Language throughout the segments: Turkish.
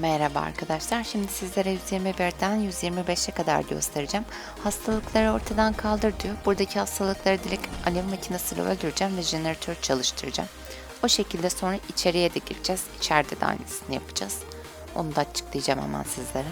Merhaba arkadaşlar. Şimdi sizlere 121'den 125'e kadar göstereceğim. Hastalıkları ortadan kaldır diyor. Buradaki hastalıkları direkt alev makinesiyle öldüreceğim ve jeneratör çalıştıracağım. O şekilde sonra içeriye de gireceğiz. İçeride de aynısını yapacağız. Onu da açıklayacağım hemen sizlere.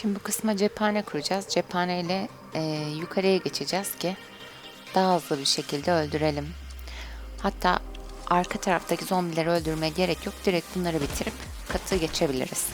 Şimdi bu kısma cephane kuracağız. Cephane ile e, yukarıya geçeceğiz ki daha hızlı bir şekilde öldürelim. Hatta arka taraftaki zombileri öldürmeye gerek yok. Direkt bunları bitirip katı geçebiliriz.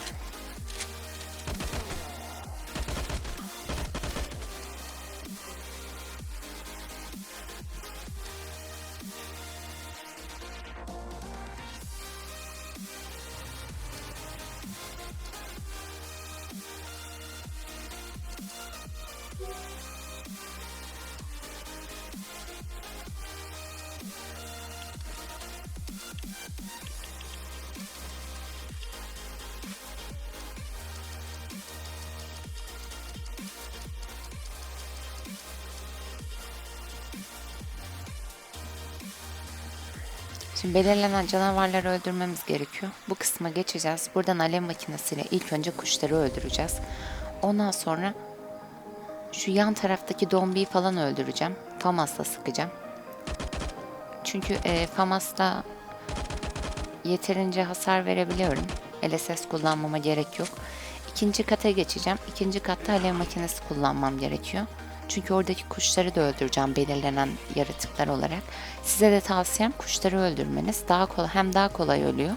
Şimdi belirlenen canavarları öldürmemiz gerekiyor. Bu kısma geçeceğiz. Buradan alev makinesiyle ilk önce kuşları öldüreceğiz. Ondan sonra şu yan taraftaki dombiyi falan öldüreceğim. Famasla sıkacağım. Çünkü e, Famas'la yeterince hasar verebiliyorum. LSS kullanmama gerek yok. İkinci kata geçeceğim. İkinci katta alev makinesi kullanmam gerekiyor. Çünkü oradaki kuşları da öldüreceğim belirlenen yaratıklar olarak. Size de tavsiyem kuşları öldürmeniz. Daha kolay hem daha kolay ölüyor.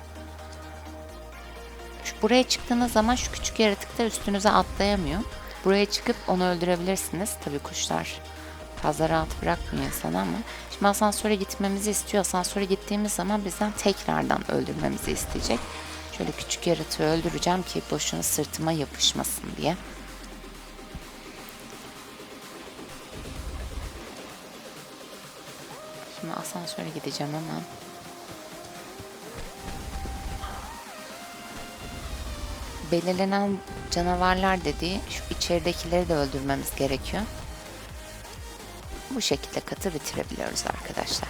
Şu, buraya çıktığınız zaman şu küçük yaratıklar üstünüze atlayamıyor. Buraya çıkıp onu öldürebilirsiniz. Tabii kuşlar fazla rahat bırakmıyor insanı ama. Şimdi asansöre gitmemizi istiyor. Asansöre gittiğimiz zaman bizden tekrardan öldürmemizi isteyecek. Şöyle küçük yaratığı öldüreceğim ki boşuna sırtıma yapışmasın diye. Asansöre gideceğim hemen. Belirlenen canavarlar dediği şu içeridekileri de öldürmemiz gerekiyor. Bu şekilde katı bitirebiliyoruz arkadaşlar.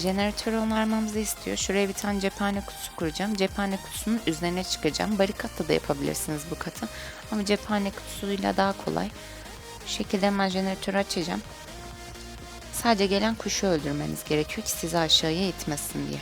Jeneratörü onarmamızı istiyor. Şuraya bir tane cephane kutusu kuracağım. Cephane kutusunun üzerine çıkacağım. Barikatla da yapabilirsiniz bu katı. Ama cephane kutusuyla daha kolay. Bu şekilde hemen jeneratörü açacağım. Sadece gelen kuşu öldürmeniz gerekiyor ki sizi aşağıya itmesin diye.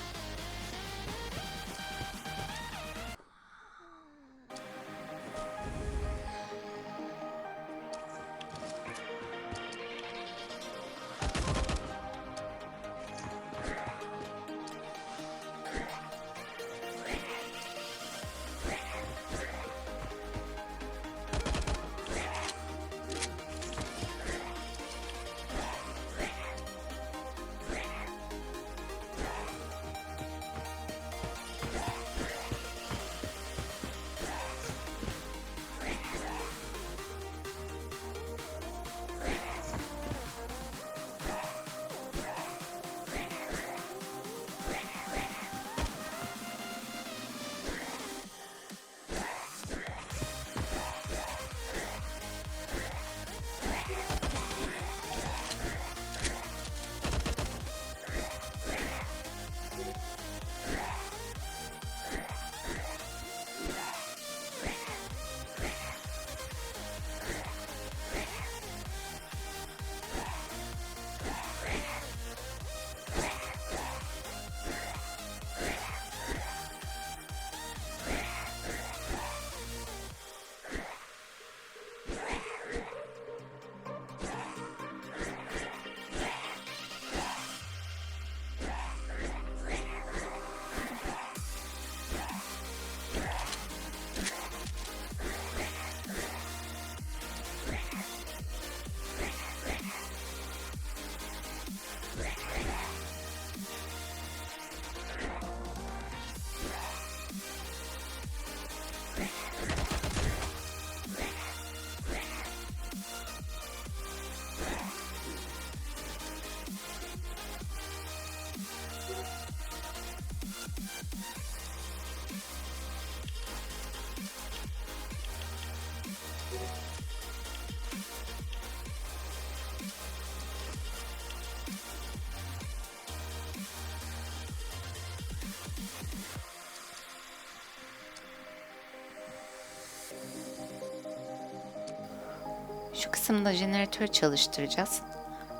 Şu kısımda jeneratör çalıştıracağız.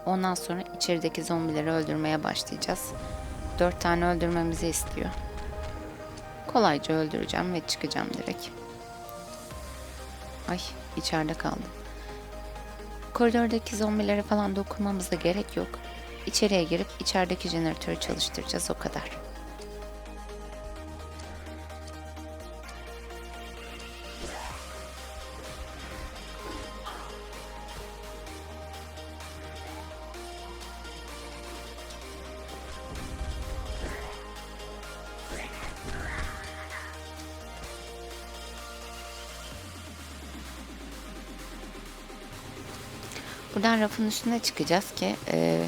Ondan sonra içerideki zombileri öldürmeye başlayacağız. 4 tane öldürmemizi istiyor. Kolayca öldüreceğim ve çıkacağım direkt. Ay içeride kaldım. Koridordaki zombilere falan dokunmamıza gerek yok. İçeriye girip içerideki jeneratörü çalıştıracağız o kadar. Buradan rafın üstüne çıkacağız ki e,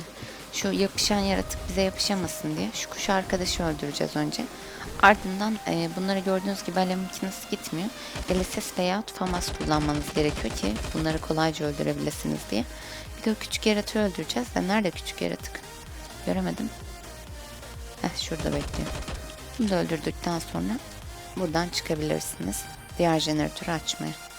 şu yapışan yaratık bize yapışamasın diye. Şu kuş arkadaşı öldüreceğiz önce. Ardından e, bunları gördüğünüz gibi alev makinesi gitmiyor. LSS veya FAMAS kullanmanız gerekiyor ki bunları kolayca öldürebilirsiniz diye. Bir de küçük yaratığı öldüreceğiz. De nerede küçük yaratık? Göremedim. Heh, şurada bekliyor. Bunu da öldürdükten sonra buradan çıkabilirsiniz. Diğer jeneratörü açmaya.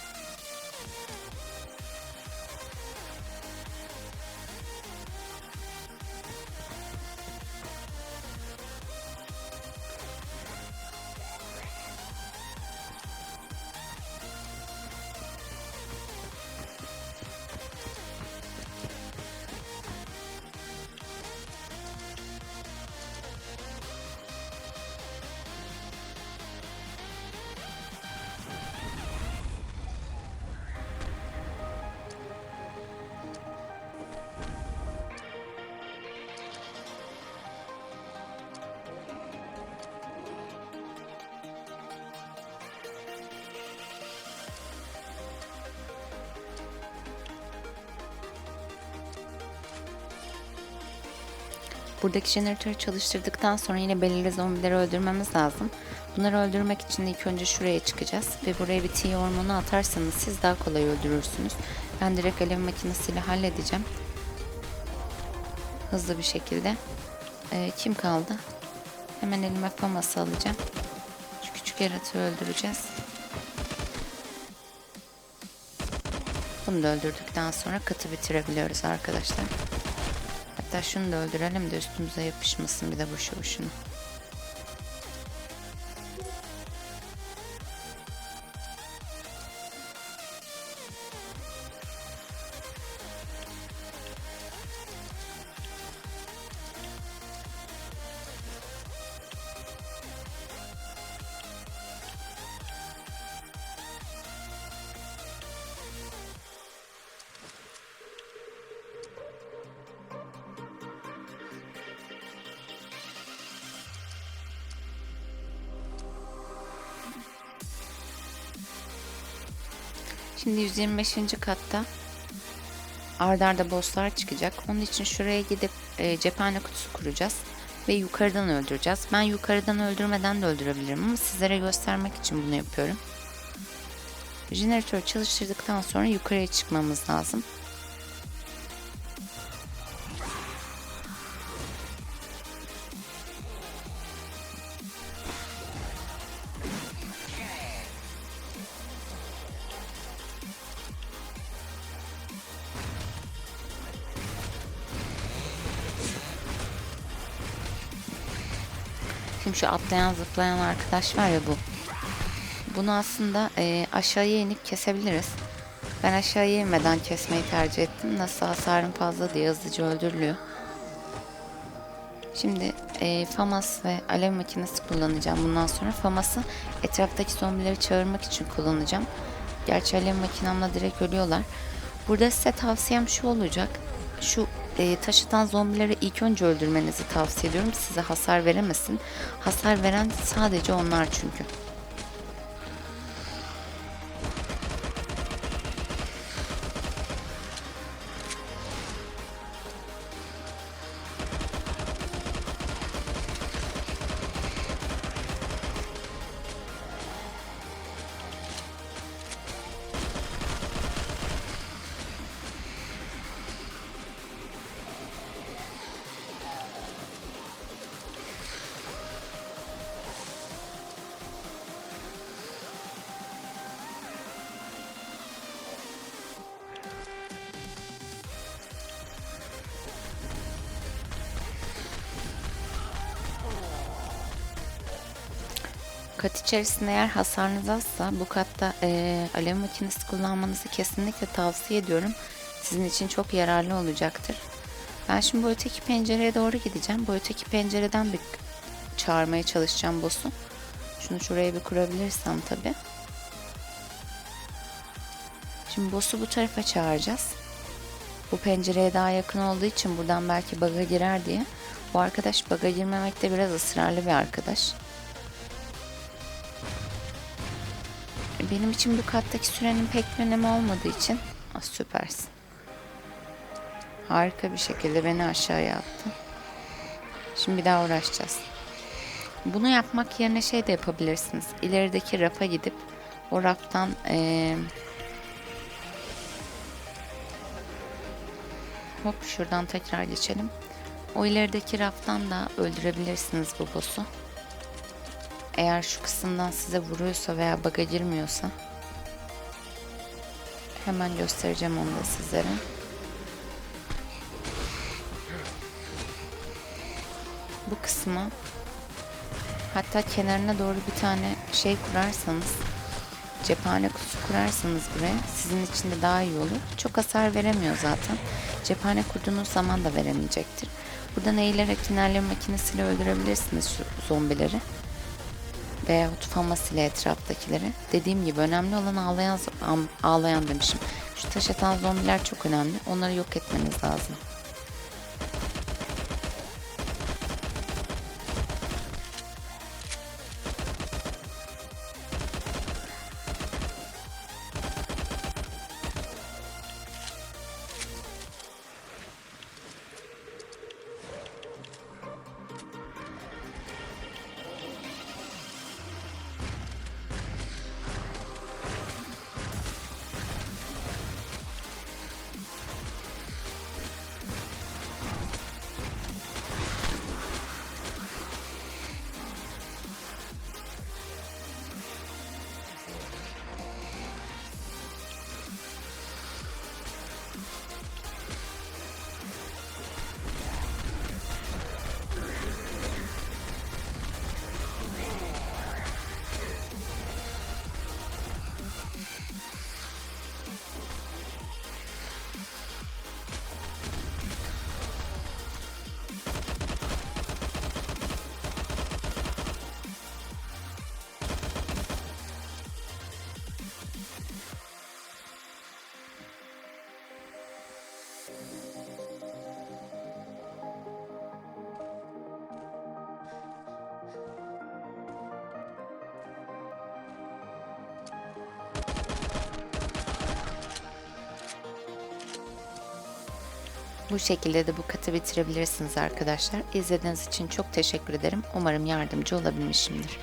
Buradaki jeneratörü çalıştırdıktan sonra yine belirli zombileri öldürmemiz lazım. Bunları öldürmek için ilk önce şuraya çıkacağız ve buraya bir T hormonu atarsanız siz daha kolay öldürürsünüz. Ben direkt alev makinesiyle halledeceğim. Hızlı bir şekilde. Ee, kim kaldı? Hemen elime faması alacağım. Şu küçük yaratığı öldüreceğiz. Bunu da öldürdükten sonra katı bitirebiliyoruz arkadaşlar. Hatta şunu da öldürelim de üstümüze yapışmasın bir de boşu boşuna. Şimdi 125. katta ardarda arda bosslar çıkacak. Onun için şuraya gidip e, cephane kutusu kuracağız ve yukarıdan öldüreceğiz. Ben yukarıdan öldürmeden de öldürebilirim ama sizlere göstermek için bunu yapıyorum. Jeneratör çalıştırdıktan sonra yukarıya çıkmamız lazım. Şimdi şu atlayan zıplayan arkadaş var ya bu. Bunu aslında e, aşağıya inip kesebiliriz. Ben aşağıya inmeden kesmeyi tercih ettim. Nasıl hasarım fazla diye hızlıca öldürülüyor. Şimdi e, FAMAS ve alev makinesi kullanacağım. Bundan sonra FAMAS'ı etraftaki zombileri çağırmak için kullanacağım. Gerçi alev makinamla direkt ölüyorlar. Burada size tavsiyem şu olacak. Şu e, taşıtan zombileri ilk önce öldürmenizi tavsiye ediyorum. Size hasar veremesin. Hasar veren sadece onlar çünkü. Kat içerisinde eğer hasarınız azsa bu katta eee alev makinesi kullanmanızı kesinlikle tavsiye ediyorum. Sizin için çok yararlı olacaktır. Ben şimdi bu öteki pencereye doğru gideceğim. Bu öteki pencereden bir çağırmaya çalışacağım boss'u. Şunu şuraya bir kurabilirsem tabii. Şimdi boss'u bu tarafa çağıracağız. Bu pencereye daha yakın olduğu için buradan belki bug'a girer diye. Bu arkadaş bug'a girmemekte biraz ısrarlı bir arkadaş. Benim için bu kattaki sürenin pek bir önemi olmadığı için ah, süpersin. Harika bir şekilde beni aşağıya attı. Şimdi bir daha uğraşacağız. Bunu yapmak yerine şey de yapabilirsiniz. İlerideki rafa gidip o raftan eee hop şuradan tekrar geçelim. O ilerideki raftan da öldürebilirsiniz bu boss'u. Eğer şu kısımdan size vuruyorsa veya bug'a girmiyorsa hemen göstereceğim onu da sizlere. Bu kısmı hatta kenarına doğru bir tane şey kurarsanız cephane kutusu kurarsanız buraya sizin için de daha iyi olur. Çok hasar veremiyor zaten. Cephane kurduğunuz zaman da veremeyecektir. Buradan eğilerek tinerleme makinesiyle öldürebilirsiniz şu zombileri. Veyahut famas ile etraftakileri. Dediğim gibi önemli olan ağlayan, ağlayan demişim. Şu taş atan zombiler çok önemli. Onları yok etmeniz lazım. Bu şekilde de bu katı bitirebilirsiniz arkadaşlar. İzlediğiniz için çok teşekkür ederim. Umarım yardımcı olabilmişimdir.